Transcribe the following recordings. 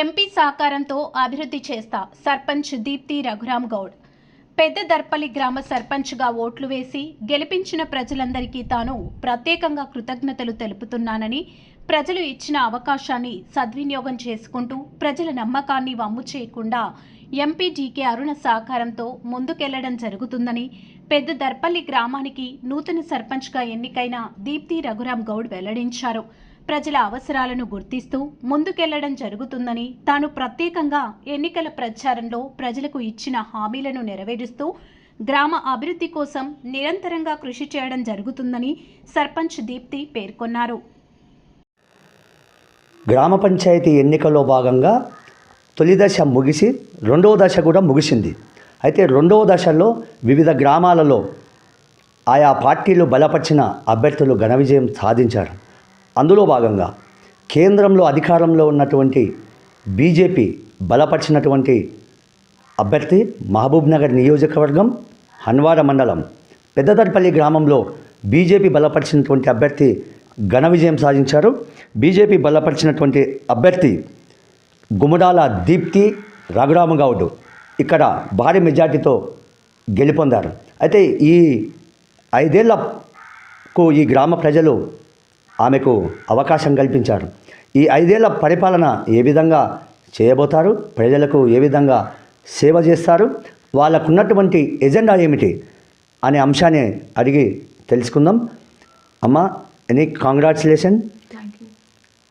MP సహకారంతో అభివృద్ధి చేస్తా సర్పంచ్ దీప్తి రఘురామ్ గౌడ్. పెద్ద దర్పల్లి గ్రామ సర్పంచ్గా ఓట్లు వేసి గెలిపించిన ప్రజలందరికీ తాను ప్రత్యేకంగా కృతజ్ఞతలు తెలుపుతున్నానని ప్రజలు ఇచ్చిన అవకాశాన్ని సద్వినియోగం చేసుకుంటూ ప్రజల నమ్మకాన్ని వమ్ము చేయకుండా ఎంపీ జీకే అరుణ సహకారంతో ముందుకెళ్ళడం జరుగుతుందని పెద్ద దర్పల్లి గ్రామానికి నూతన సర్పంచ్గా ఎన్నికైన దీప్తి రఘురామ్ గౌడ్ వెల్లడించారు. ప్రజల అవసరాలను గుర్తిస్తూ ముందుకెళ్ళడం జరుగుతుందని తాను ప్రత్యేకంగా ఎన్నికల ప్రచారంలో ప్రజలకు ఇచ్చిన హామీలను నెరవేరుస్తూ గ్రామ అభివృద్ధి కోసం నిరంతరంగా కృషి చేయడం జరుగుతుందని సర్పంచ్ దీప్తి పేర్కొన్నారు. గ్రామ పంచాయతీ ఎన్నికల్లో భాగంగా తొలి దశ ముగిసి రెండవ దశ కూడా ముగిసింది. అయితే రెండవ దశలో వివిధ గ్రామాలలో ఆయా పార్టీలు బలపరిచిన అభ్యర్థులు ఘన విజయం సాధించారు. అందులో భాగంగా కేంద్రంలో అధికారంలో ఉన్నటువంటి బీజేపీ బలపరిచినటువంటి అభ్యర్థి మహబూబ్ నగర్ నియోజకవర్గం హన్వాడ మండలం పెద్దదర్పల్లి గ్రామంలో బీజేపీ బలపరిచినటువంటి అభ్యర్థి ఘన విజయం సాధించారు. బీజేపీ బలపరిచినటువంటి అభ్యర్థి గుమడాల దీప్తి రఘురామగౌడ్ ఇక్కడ భారీ మెజార్టీతో గెలుపొందారు. అయితే ఈ ఐదేళ్ళకు ఈ గ్రామ ప్రజలు ఆమెకు అవకాశం కల్పించారు. ఈ ఐదేళ్ళ పరిపాలన ఏ విధంగా చేయబోతారు? ప్రజలకు ఏ విధంగా సేవ చేస్తారు? వాళ్ళకున్నటువంటి ఎజెండా ఏమిటి? అనే అంశాన్ని అడిగి తెలుసుకుందాం. అమ్మ ఎనీ కాంగ్రాచులేషన్?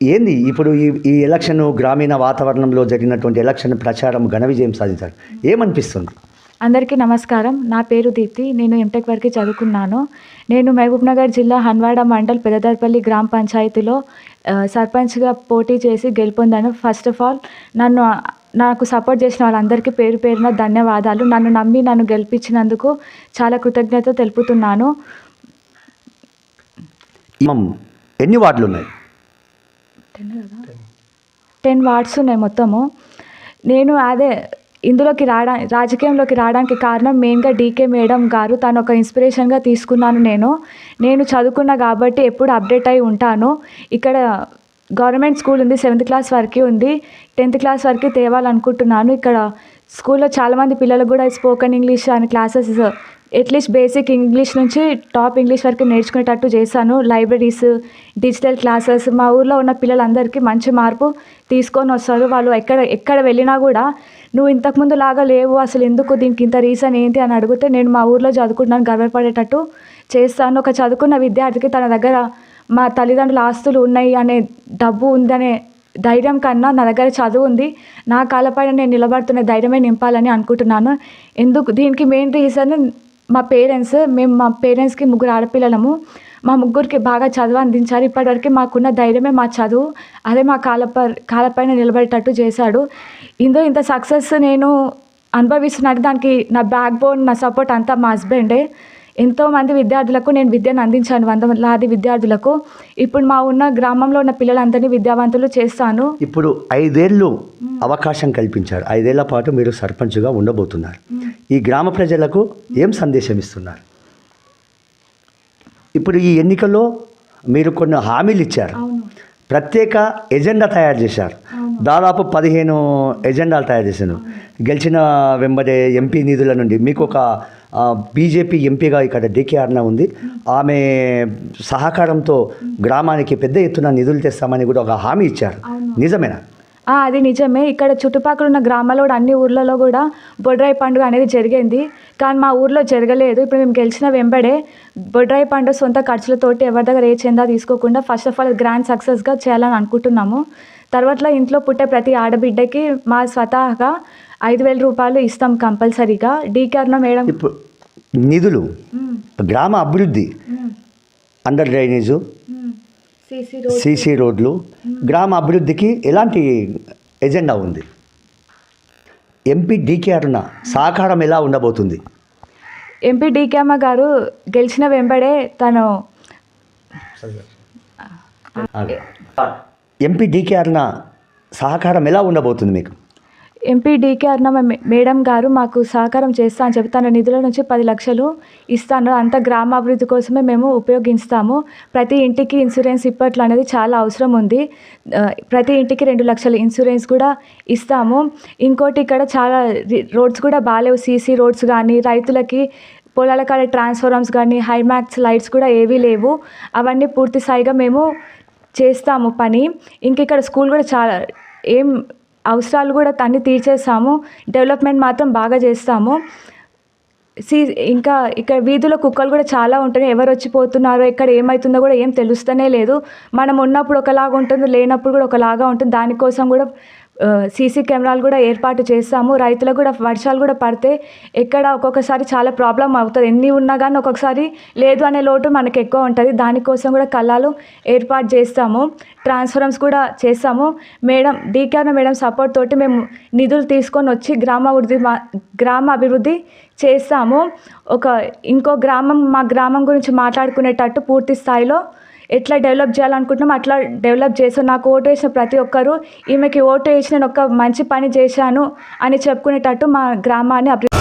ఏంది ఇప్పుడు ఈ ఈ ఎలక్షన్ గ్రామీణ వాతావరణంలో జరిగినటువంటి ఎలక్షన్ ప్రచారం ఘన విజయం సాధించారు. ఏమనిపిస్తుంది? అందరికీ నమస్కారం. నా పేరు దీప్తి. నేను ఎంటెక్ వరకు చదువుకున్నాను. నేను మహబూబ్ నగర్ జిల్లా హన్వాడ మండల్ పెదదర్పల్లి గ్రామ పంచాయతీలో సర్పంచ్గా పోటీ చేసి గెలుపొందాను. ఫస్ట్ ఆఫ్ ఆల్ నన్ను నాకు సపోర్ట్ చేసిన వాళ్ళందరికీ పేరు పేరున ధన్యవాదాలు. నన్ను నమ్మి నన్ను గెలిపించినందుకు చాలా కృతజ్ఞత తెలుపుతున్నాను. ఎన్ని వార్డులు ఉన్నాయి టెన్ వార్డ్స్ ఉన్నాయి మొత్తము. నేను అదే ఇందులోకి రావడా రాజకీయంలోకి రావడానికి కారణం మెయిన్గా డీకే మేడం గారు. తను ఒక ఇన్స్పిరేషన్గా తీసుకున్నాను నేను. నేను చదువుకున్నా కాబట్టి ఎప్పుడు అప్డేట్ అయి ఉంటాను. ఇక్కడ గవర్నమెంట్ స్కూల్ ఉంది సెవెంత్ క్లాస్ వరకు ఉంది. టెన్త్ క్లాస్ వరకు తేవాలనుకుంటున్నాను. ఇక్కడ స్కూల్లో చాలామంది పిల్లలకు కూడా స్పోకెన్ ఇంగ్లీష్ అనే classes at least basic English నుంచి టాప్ ఇంగ్లీష్ వరకు నేర్చుకునేటట్టు చేశాను. లైబ్రరీస్ డిజిటల్ క్లాసెస్ మా ఊర్లో ఉన్న పిల్లలందరికీ మంచి మార్పు తీసుకొని వస్తారు. వాళ్ళు ఎక్కడ ఎక్కడ వెళ్ళినా కూడా నువ్వు ఇంతకుముందు లాగా లేవు అసలు ఎందుకు దీనికి ఇంత రీజన్ ఏంటి అని అడిగితే నేను మా ఊర్లో చదువుకుంటున్నాను గర్వపడేటట్టు చేస్తాను. ఒక చదువుకున్న విద్యార్థికి తన దగ్గర మా తల్లిదండ్రుల ఆస్తులు ఉన్నాయి అనే డబ్బు ఉందనే ధైర్యం కన్నా నా దగ్గర చదువు ఉంది. నా కాళ్ళపైన నేను నిలబడుతున్న ధైర్యమే నింపాలని అనుకుంటున్నాను. ఎందుకు? దీనికి మెయిన్ రీజన్ మా పేరెంట్స్ మేము మా పేరెంట్స్కి ముగ్గురు ఆడపిల్లలము. మా ముగ్గురికి బాగా చదువు అందించారు. ఇప్పటివరకు మాకున్న ధైర్యమే మా చదువు. అదే మా కాళ్ళపై కాళ్ళపైన నిలబడేటట్టు చేశాడు. ఇందులో ఇంత సక్సెస్ నేను అనుభవిస్తున్నాను దానికి నా బ్యాక్ బోన్ నా సపోర్ట్ అంతా మా హస్బెండే. ఎంతోమంది విద్యార్థులకు నేను విద్యను అందించాను వందలాది విద్యార్థులకు. ఇప్పుడు మా ఉన్న గ్రామంలో ఉన్న పిల్లలందరినీ విద్యావంతులు చేస్తాను. ఇప్పుడు ఐదేళ్ళు అవకాశం కల్పించారు. ఐదేళ్ళ పాటు మీరు సర్పంచ్గా ఉండబోతున్నారు. ఈ గ్రామ ప్రజలకు ఏం సందేశం ఇస్తున్నారు? ఇప్పుడు ఈ ఎన్నికల్లో మీరు కొన్ని హామీలు ఇచ్చారు. ప్రత్యేక ఎజెండా తయారు చేశారు. దాదాపు పదిహేను ఎజెండాలు తయారు చేశాను గెలిచిన వెంబడే ఎంపీ నిధుల నుండి మీకు ఒక బీజేపీ ఎంపీగా ఇక్కడ డికే అర్ణ ఉంది. ఆమె సహకారంతో గ్రామానికి పెద్ద ఎత్తున నిధులు తెస్తామని కూడా ఒక హామీ ఇచ్చారు. నిజమేనా? అది నిజమే. ఇక్కడ చుట్టుపక్కల ఉన్న గ్రామాల్లో కూడా అన్ని ఊర్లలో కూడా బొడ్రాయి పండుగ అనేది జరిగింది. కానీ మా ఊర్లో జరగలేదు. ఇప్పుడు మేము గెలిచిన వెంబడే బొడ్రాయి పండుగ సొంత ఖర్చులతోటి ఎవరి దగ్గర ఏ చందా తీసుకోకుండా ఫస్ట్ ఆఫ్ ఆల్ గ్రాండ్ సక్సెస్గా చేయాలని అనుకుంటున్నాము. తర్వాతలో ఇంట్లో పుట్టే ప్రతి ఆడబిడ్డకి మా స్వతహాగా ఐదు వేల రూపాయలు ఇస్తాం కంపల్సరీగా. డీకర్ణ మేడం. నిధులు గ్రామ అభివృద్ధి అండర్ డ్రైనేజు సీసీ రోడ్లు. గ్రామ అభివృద్ధికి ఎలాంటి ఎజెండా ఉంది? ఎంపీ డీకే అరుణ సహకారం ఎలా ఉండబోతుంది? ఎంపీ డీకేమ్మ గారు గెలిచిన వెంబడే తను ఎంపీ డీకే అరుణ సహకారం ఎలా ఉండబోతుంది మీకు? ఎంపీ డీకే మేడం గారు మాకు సహకారం చేస్తా అని చెప్తాను తన నిధుల నుంచి పది లక్షలు ఇస్తాను. అంత గ్రామాభివృద్ధి కోసమే మేము ఉపయోగిస్తాము. ప్రతి ఇంటికి ఇన్సూరెన్స్ ఇప్పట్లో అనేది చాలా అవసరం ఉంది. ప్రతి ఇంటికి రెండు లక్షల ఇన్సూరెన్స్ కూడా ఇస్తాము. ఇంకోటి ఇక్కడ చాలా రి- రోడ్స్ కూడా బాగాలేవు. సీసీ రోడ్స్ కానీ రైతులకి పొలాల కాడ ట్రాన్స్ఫార్మర్స్ కానీ హైమాక్స్ లైట్స్ కూడా ఏవీ లేవు. అవన్నీ పూర్తి స్థాయిగా మేము చేస్తాము పని. ఇంక ఇక్కడ స్కూల్ కూడా చాలా ఏం అవసరాలు కూడా అన్ని తీర్చేస్తాము. డెవలప్మెంట్ మాత్రం బాగా చేస్తాము. సీ ఇంకా ఇక్కడ వీధిలో కుక్కలు కూడా చాలా ఉంటున్నాయి. ఎవరు వచ్చిపోతున్నారో ఎక్కడ ఇక్కడ ఏమవుతుందో కూడా ఏం తెలుస్తూనే లేదు. మనం ఉన్నప్పుడు ఒకలాగా ఉంటుంది లేనప్పుడు కూడా ఒకలాగా ఉంటుంది. దానికోసం కూడా సీసీ కెమెరాలు కూడా ఏర్పాటు చేస్తాము. రైతులకు కూడా వర్షాలు కూడా పడితే ఎక్కడ ఒక్కొక్కసారి చాలా ప్రాబ్లం అవుతుంది. ఎన్ని ఉన్నా కానీ ఒక్కొక్కసారి లేదు అనే లోటు మనకు ఎక్కువ ఉంటుంది. దానికోసం కూడా కళ్ళాలు ఏర్పాటు చేస్తాము. ట్రాన్స్ఫరమ్స్ కూడా చేస్తాము. మేడం డీకేఆర్ మేడం సపోర్ట్ తోటి మేము నిధులు తీసుకొని వచ్చి గ్రామ అభివృద్ధి మా గ్రామ అభివృద్ధి చేస్తాము. ఒక ఇంకో గ్రామం మా గ్రామం గురించి మాట్లాడుకునేటట్టు పూర్తి స్థాయిలో ఎట్లా డెవలప్ చేయాలనుకుంటున్నాం అట్లా డెవలప్ చేసాం నాకు ఓటు వేసిన ప్రతి ఒక్కరూ ఈమెకి ఓటు వేసి నేను ఒక మంచి పని చేశాను అని చెప్పుకునేటట్టు మా గ్రామాన్ని అభివృద్ధి